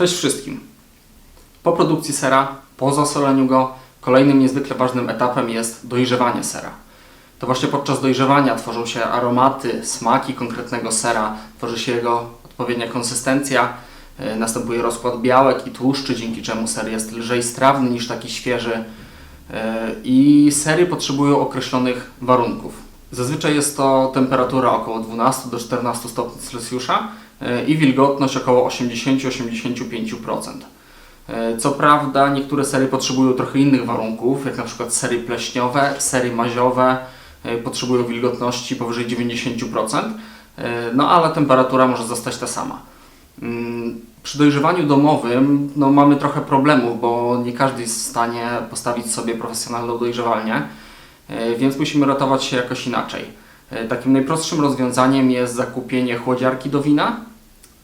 Cześć wszystkim. Po produkcji sera, po zasoleniu go, kolejnym niezwykle ważnym etapem jest dojrzewanie sera. To właśnie podczas dojrzewania tworzą się aromaty, smaki konkretnego sera, tworzy się jego odpowiednia konsystencja, yy, następuje rozkład białek i tłuszczy, dzięki czemu ser jest lżej strawny niż taki świeży yy, i sery potrzebują określonych warunków. Zazwyczaj jest to temperatura około 12 do 14 stopni Celsjusza i wilgotność około 80-85%. E, Co prawda niektóre sery potrzebują trochę innych warunków, jak na przykład sery pleśniowe, sery maziowe e, potrzebują wilgotności powyżej 90%, e, no ale temperatura może zostać ta sama. Mm, Przy dojrzewaniu domowym no, mamy trochę problemów, bo nie każdy jest w stanie postawić sobie profesjonalną dojrzewalnię, e, więc musimy ratować się jakoś inaczej. E, Takim najprostszym rozwiązaniem jest zakupienie chłodziarki do wina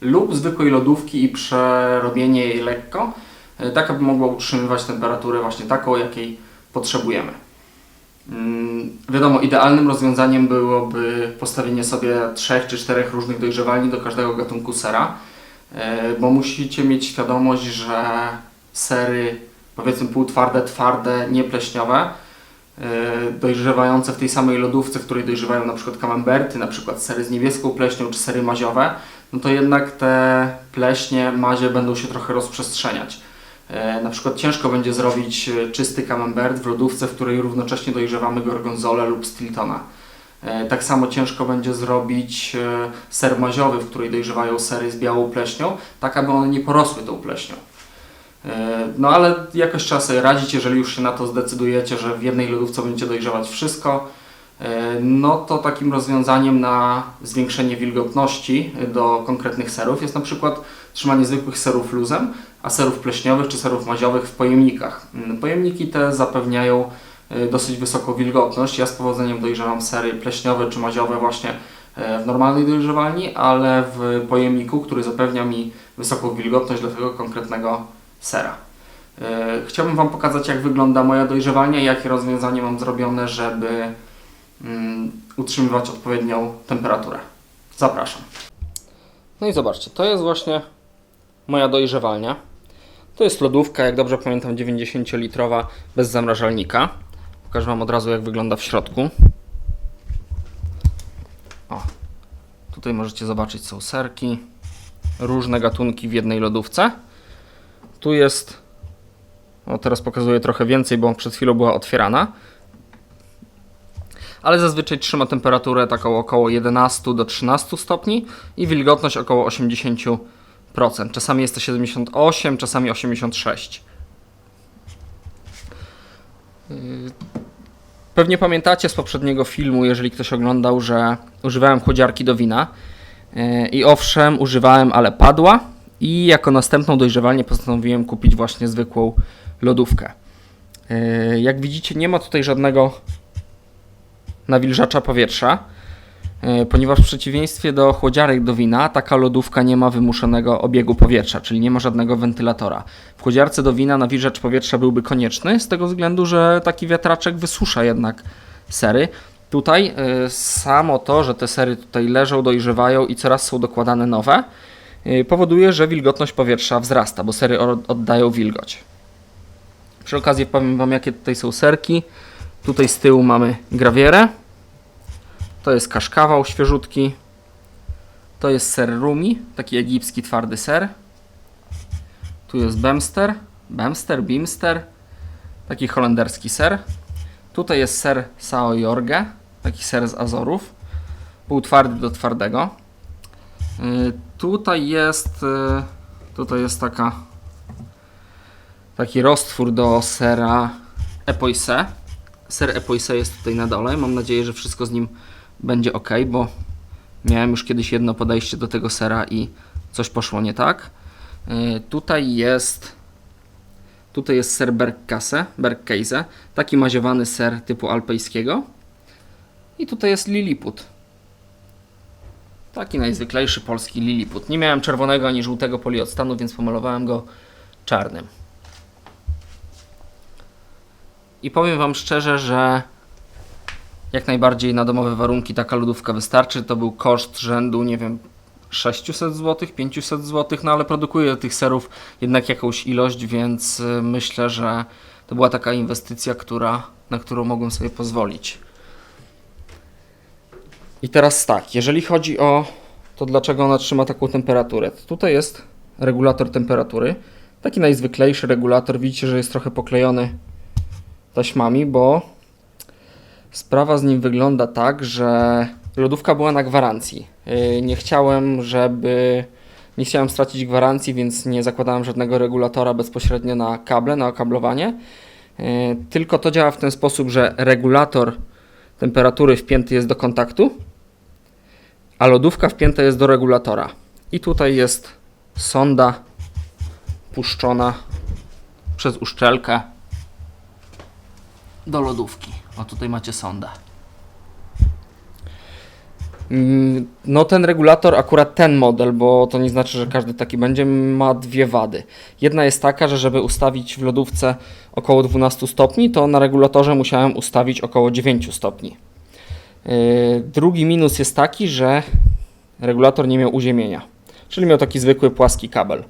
lub zwykłej lodówki i przerobienie jej lekko, e, tak aby mogła utrzymywać temperaturę właśnie taką, jakiej potrzebujemy. Mm, Wiadomo, idealnym rozwiązaniem byłoby postawienie sobie trzech czy czterech różnych dojrzewalni do każdego gatunku sera, e, bo musicie mieć świadomość, że sery, powiedzmy półtwarde, twarde, niepleśniowe, e, dojrzewające w tej samej lodówce, w której dojrzewają na przykład camemberty, na przykład sery z niebieską pleśnią czy sery maziowe, no to jednak te pleśnie, mazie będą się trochę rozprzestrzeniać. E, Na przykład ciężko będzie zrobić e, czysty camembert w lodówce, w której równocześnie dojrzewamy gorgonzolę lub stiltona. E, Tak samo ciężko będzie zrobić ser maziowy, w której dojrzewają sery z białą pleśnią, tak aby one nie porosły tą pleśnią. No ale jakoś trzeba sobie radzić, jeżeli już się na to zdecydujecie, że w jednej lodówce będziecie dojrzewać wszystko, no to takim rozwiązaniem na zwiększenie wilgotności do konkretnych serów jest na przykład trzymanie zwykłych serów luzem, a serów pleśniowych czy serów maziowych w pojemnikach. Mm, Pojemniki te zapewniają e, dosyć wysoką wilgotność. Ja z powodzeniem dojrzewam sery pleśniowe czy maziowe właśnie e, w normalnej dojrzewalni, ale w pojemniku, który zapewnia mi wysoką wilgotność dla tego konkretnego sera. E, Chciałbym Wam pokazać, jak wygląda moja dojrzewalnia i jakie rozwiązanie mam zrobione, żeby utrzymywać odpowiednią temperaturę. Zapraszam. No i zobaczcie, to jest właśnie moja dojrzewalnia. To jest lodówka, jak dobrze pamiętam, 90-litrowa bez zamrażalnika. Pokażę Wam od razu, jak wygląda w środku. O, tutaj możecie zobaczyć, są serki, różne gatunki w jednej lodówce. Tu jest, o teraz pokazuję trochę więcej, bo przed chwilą była otwierana. Ale zazwyczaj trzyma temperaturę taką około 11 do 13 stopni i wilgotność około 80%. Czasami jest to 78, czasami 86. Yy, Pewnie pamiętacie z poprzedniego filmu, jeżeli ktoś oglądał, że używałem chłodziarki do wina. Yy, I owszem, używałem, ale padła. I jako następną dojrzewalnię postanowiłem kupić właśnie zwykłą lodówkę. Yy, Jak widzicie, nie ma tutaj żadnego nawilżacza powietrza. E, ponieważ w przeciwieństwie do chłodziarek do wina, taka lodówka nie ma wymuszonego obiegu powietrza, czyli nie ma żadnego wentylatora. W chłodziarce do wina nawilżacz powietrza byłby konieczny, z tego względu, że taki wiatraczek wysusza jednak sery. Tutaj e, samo to, że te sery tutaj leżą, dojrzewają i coraz są dokładane nowe, e, powoduje, że wilgotność powietrza wzrasta, bo sery od- oddają wilgoć. Przy okazji powiem Wam, jakie tutaj są serki. Tutaj z tyłu mamy grawierę. To jest kaszkawał świeżutki. To jest ser rumi, taki egipski twardy ser. Tu jest bemster, bemster, bimster, taki holenderski ser. Tutaj jest ser Sao Jorge, taki ser z Azorów, półtwardy do twardego. Yy, Tutaj jest, yy, tutaj jest taka, taki roztwór do sera Epoise. Ser Epoise jest tutaj na dole. Mam nadzieję, że wszystko z nim będzie ok, bo miałem już kiedyś jedno podejście do tego sera i coś poszło nie tak. Yy, Tutaj jest tutaj jest ser Bergkäse, Bergkäse, taki maziowany ser typu alpejskiego. I tutaj jest Lilliput. Taki najzwyklejszy polski Lilliput. Nie miałem czerwonego ani żółtego polioctanu, więc pomalowałem go czarnym. I powiem Wam szczerze, że jak najbardziej na domowe warunki taka lodówka wystarczy. To był koszt rzędu, nie wiem, 600 zł, 500 zł, no ale produkuję tych serów jednak jakąś ilość, więc y, myślę, że to była taka inwestycja, która, na którą mogłem sobie pozwolić. I teraz tak, jeżeli chodzi o to, dlaczego ona trzyma taką temperaturę, to tutaj jest regulator temperatury. Taki najzwyklejszy regulator. Widzicie, że jest trochę poklejony taśmami, bo sprawa z nim wygląda tak, że lodówka była na gwarancji. Yy, Nie chciałem, żeby. Nie chciałem stracić gwarancji, więc nie zakładałem żadnego regulatora bezpośrednio na kable, na okablowanie. Yy, Tylko to działa w ten sposób, że regulator temperatury wpięty jest do kontaktu, a lodówka wpięta jest do regulatora. I tutaj jest sonda puszczona przez uszczelkę do lodówki. O tutaj macie sondę. Mm, No ten regulator, akurat ten model, bo to nie znaczy, że każdy taki będzie, ma dwie wady. Jedna jest taka, że żeby ustawić w lodówce około 12 stopni, to na regulatorze musiałem ustawić około 9 stopni. Yy, Drugi minus jest taki, że regulator nie miał uziemienia, czyli miał taki zwykły płaski kabel.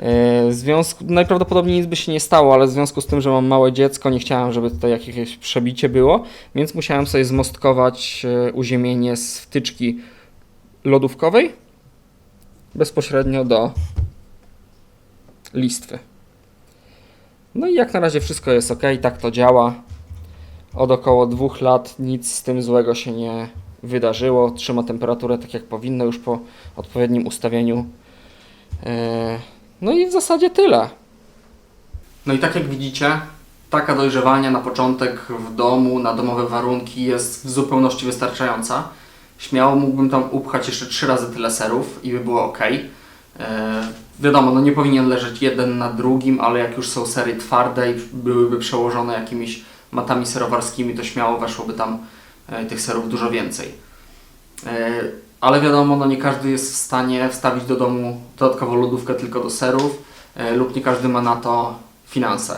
Yy, W związku, najprawdopodobniej nic by się nie stało, ale w związku z tym, że mam małe dziecko, nie chciałem, żeby tutaj jakieś przebicie było, więc musiałem sobie zmostkować yy, uziemienie z wtyczki lodówkowej bezpośrednio do listwy. No i jak na razie wszystko jest ok, tak to działa. Od około dwóch lat nic z tym złego się nie wydarzyło. Trzyma temperaturę tak jak powinno już po odpowiednim ustawieniu. Yy, No i w zasadzie tyle. No i tak jak widzicie, taka dojrzewania na początek w domu, na domowe warunki jest w zupełności wystarczająca. Śmiało mógłbym tam upchać jeszcze trzy razy tyle serów i by było ok. wiadomo, no nie powinien leżeć jeden na drugim, ale jak już są sery twarde i byłyby przełożone jakimiś matami serowarskimi, to śmiało weszłoby tam e, tych serów dużo więcej. E, ale wiadomo, no nie każdy jest w stanie wstawić do domu dodatkową lodówkę tylko do serów e, lub nie każdy ma na to finanse.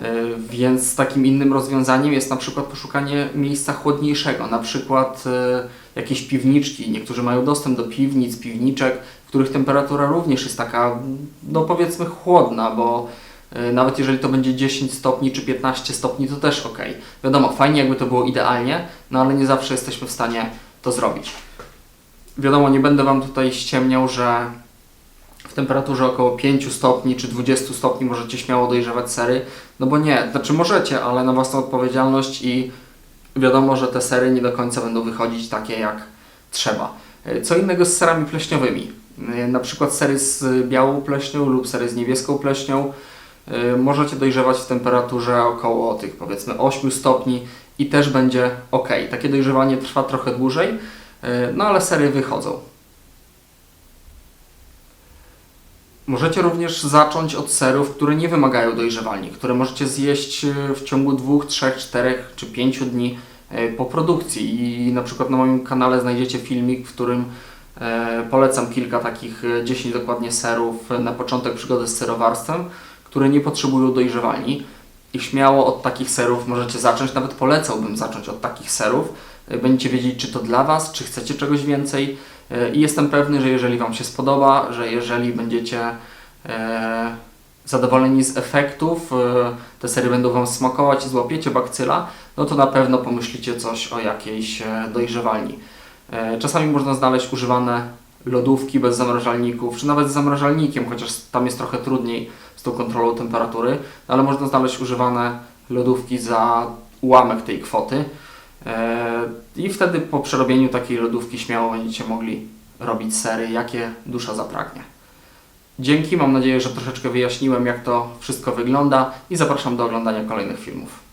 E, Więc takim innym rozwiązaniem jest na przykład poszukanie miejsca chłodniejszego, na przykład e, jakieś piwniczki. Niektórzy mają dostęp do piwnic, piwniczek, w których temperatura również jest taka, no powiedzmy chłodna, bo e, nawet jeżeli to będzie 10 stopni czy 15 stopni, to też ok. Wiadomo, fajnie jakby to było idealnie, no ale nie zawsze jesteśmy w stanie to zrobić. Wiadomo, nie będę Wam tutaj ściemniał, że w temperaturze około 5 stopni czy 20 stopni możecie śmiało dojrzewać sery, no bo nie, znaczy możecie, ale na własną odpowiedzialność i wiadomo, że te sery nie do końca będą wychodzić takie jak trzeba. E, Co innego z serami pleśniowymi. E, Na przykład sery z białą pleśnią lub sery z niebieską pleśnią e, możecie dojrzewać w temperaturze około tych powiedzmy 8 stopni i też będzie ok. Takie dojrzewanie trwa trochę dłużej, no ale sery wychodzą. Możecie również zacząć od serów, które nie wymagają dojrzewalni, które możecie zjeść e, w ciągu 2, 3, 4 czy 5 dni e, po produkcji. I na przykład na moim kanale znajdziecie filmik, w którym e, polecam kilka takich, e, 10 dokładnie serów e, na początek przygody z serowarstwem, które nie potrzebują dojrzewalni. I śmiało od takich serów możecie zacząć, nawet polecałbym zacząć od takich serów. E, Będziecie wiedzieć, czy to dla Was, czy chcecie czegoś więcej. E, I jestem pewny, że jeżeli Wam się spodoba, że jeżeli będziecie e, zadowoleni z efektów, te sery będą Wam smakować i złapiecie bakcyla, no to na pewno pomyślicie coś o jakiejś dojrzewalni. Czasami można znaleźć używane lodówki bez zamrażalników, czy nawet z zamrażalnikiem, chociaż tam jest trochę trudniej z tą kontrolą temperatury, ale można znaleźć używane lodówki za ułamek tej kwoty. E, I wtedy po przerobieniu takiej lodówki śmiało będziecie mogli robić sery, jakie dusza zapragnie. Dzięki, mam nadzieję, że troszeczkę wyjaśniłem, jak to wszystko wygląda i zapraszam do oglądania kolejnych filmów.